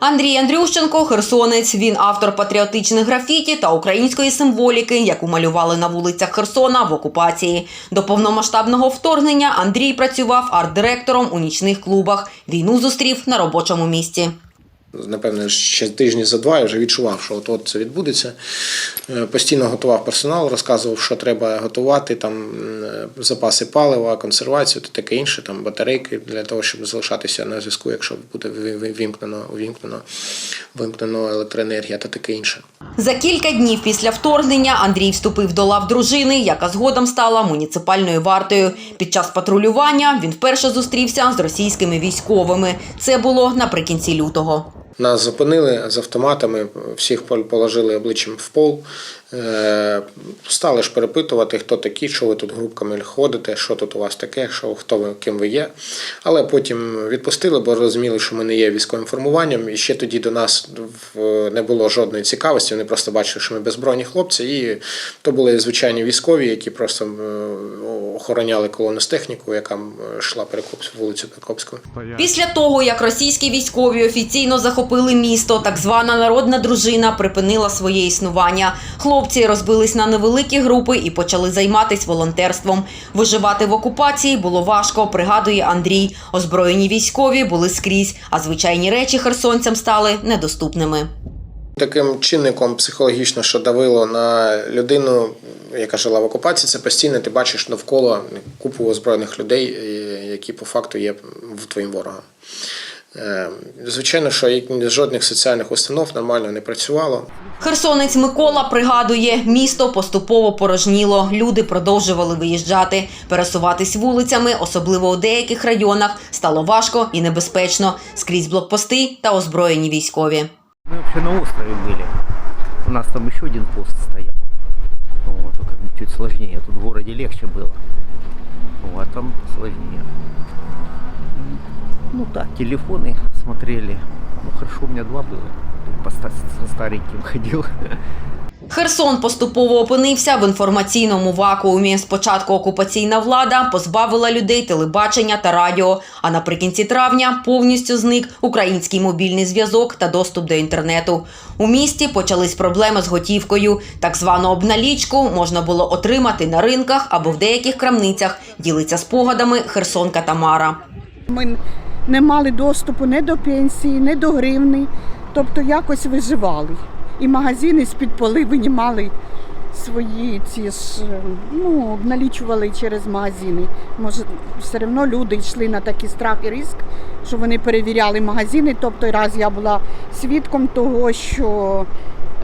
Андрій Андрющенко, херсонець. Він автор патріотичних графіті та української символіки, яку малювали на вулицях Херсона в окупації. До повномасштабного вторгнення Андрій працював арт-директором у нічних клубах. Війну зустрів на робочому місці. Напевне, ще тижні за два я вже відчував, що от, це відбудеться. Е, Постійно готував персонал, розказував, що треба готувати, там е, запаси палива, консервацію та таке інше, там батарейки для того, щоб залишатися на зв'язку, якщо буде ви- ви- вимкнено, увімкнено, вимкнено електроенергія та таке інше. За кілька днів після вторгнення Андрій вступив до лав дружини, яка згодом стала муніципальною вартою. Під час патрулювання він вперше зустрівся з російськими військовими. Це було наприкінці лютого. Нас зупинили з автоматами, всіх пол- положили обличчям в пол. Е, Стали ж перепитувати, хто такі, що ви тут групками ходите, що тут у вас таке, що хто ви, ким ви є. Але потім відпустили, бо розуміли, що ми не є військовим формуванням. І ще тоді до нас не було жодної цікавості. Вони просто бачили, що ми беззбройні хлопці. І то були звичайні військові, які просто е, охороняли колону з технікою, яка йшла Перекопську, вулицю Перекопську. Після того, як російські військові офіційно захопили місто, так звана народна дружина припинила своє існування. Хлопці розбились на невеликі групи і почали займатися волонтерством. Виживати в окупації було важко, пригадує Андрій. Озброєні військові були скрізь, а звичайні речі херсонцям стали недоступними. Таким чинником психологічно, що давило на людину, яка жила в окупації, це постійно ти бачиш навколо купу озброєних людей, е, які по факту є твоїм ворогом. Е, Звичайно, що як- жодних соціальних установ нормально не працювало. Херсонець Микола пригадує, місто поступово порожніло. Люди продовжували виїжджати. Пересуватись вулицями, особливо у деяких районах, стало важко і небезпечно. Скрізь блокпости та озброєні військові. Мы вообще на острове были. У нас там еще один пост стоял. Вот, то как бы чуть сложнее. Тут в городе легче было. Вот, а там сложнее. Ну так, телефоны смотрели. Ну хорошо, у меня два было. По со стареньким ходил. Херсон поступово опинився в інформаційному вакуумі. Спочатку окупаційна влада позбавила людей телебачення та радіо. А наприкінці травня повністю зник український мобільний зв'язок та доступ до інтернету. У місті почались проблеми з готівкою. Так звану обналічку можна було отримати на ринках або в деяких крамницях. Ділиться спогадами Херсонка Тамара. Ми не мали доступу ні до пенсії, ні до гривни, тобто якось виживали. І магазини з-під поли винімали свої ці ж, ну, налічували через магазини. Може, все одно люди йшли на такий страх і ризик, що вони перевіряли магазини. Тобто раз я була свідком того, що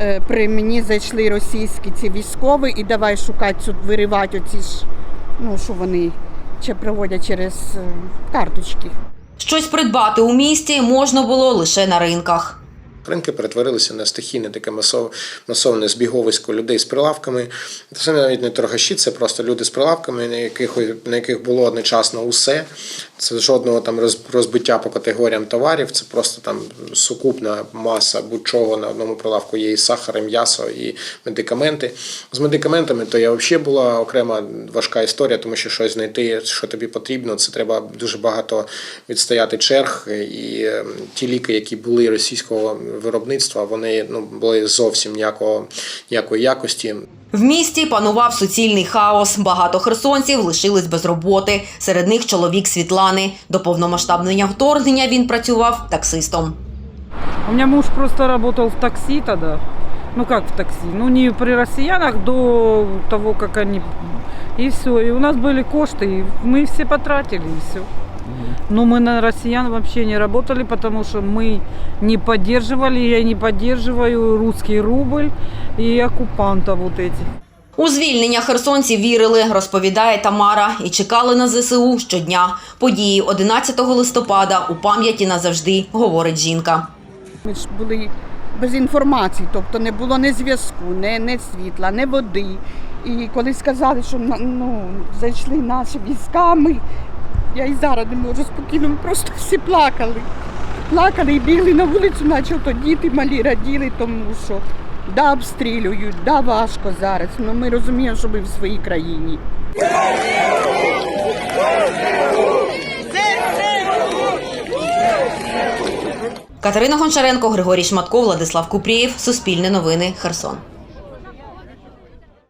е, при мені зайшли російські ці військові і давай шукати виривати оці ж, ну що вони чи проводять через е, карточки. Щось придбати у місті можна було лише на ринках. Ринки перетворилися на стихійне таке масов, масовне збіговисько людей з прилавками. Це навіть не торгаші, це просто люди з прилавками, на яких, на яких було одночасно усе. Це жодного там розбиття по категоріям товарів. Це просто там сукупна маса будь-чого на одному прилавку є і сахар, і м'ясо, і медикаменти. З медикаментами то я взагалі була окрема важка історія, тому що щось знайти, що тобі потрібно, це треба дуже багато відстояти черг. І е, ті ліки, які були російського виробництва, вони ну були зовсім ніякого ніякої якості. В місті панував суцільний хаос. Багато херсонців лишились без роботи. Серед них чоловік Світлани. До повномасштабного вторгнення він працював таксистом. У меня муж просто работал в такси тогда. Ну как в такси? Ну не при россиянах до того, как они... И все. И у нас были кошты, и мы все потратили, и все. Но мы на россиян вообще не работали, потому что мы не поддерживали, я не поддерживаю русский рубль и оккупантов вот этих. У звільнення херсонці вірили, розповідає Тамара, і чекали на ЗСУ щодня. Події 11 листопада у пам'яті назавжди, говорить жінка. Ми ж були без інформації, тобто не було ні зв'язку, ні, ні світла, ні води. І коли сказали, що на- ну, зайшли наші війська, ми, я і зараз не можу спокійно, ми просто всі плакали. Плакали і бігли на вулицю, наче то діти малі раділи, тому що да, обстрілюють, да, важко зараз. Ну ми розуміємо, що ми в своїй країні. Катерина Гончаренко, Григорій Шматко, Владислав Купрієв. Суспільне новини. Херсон.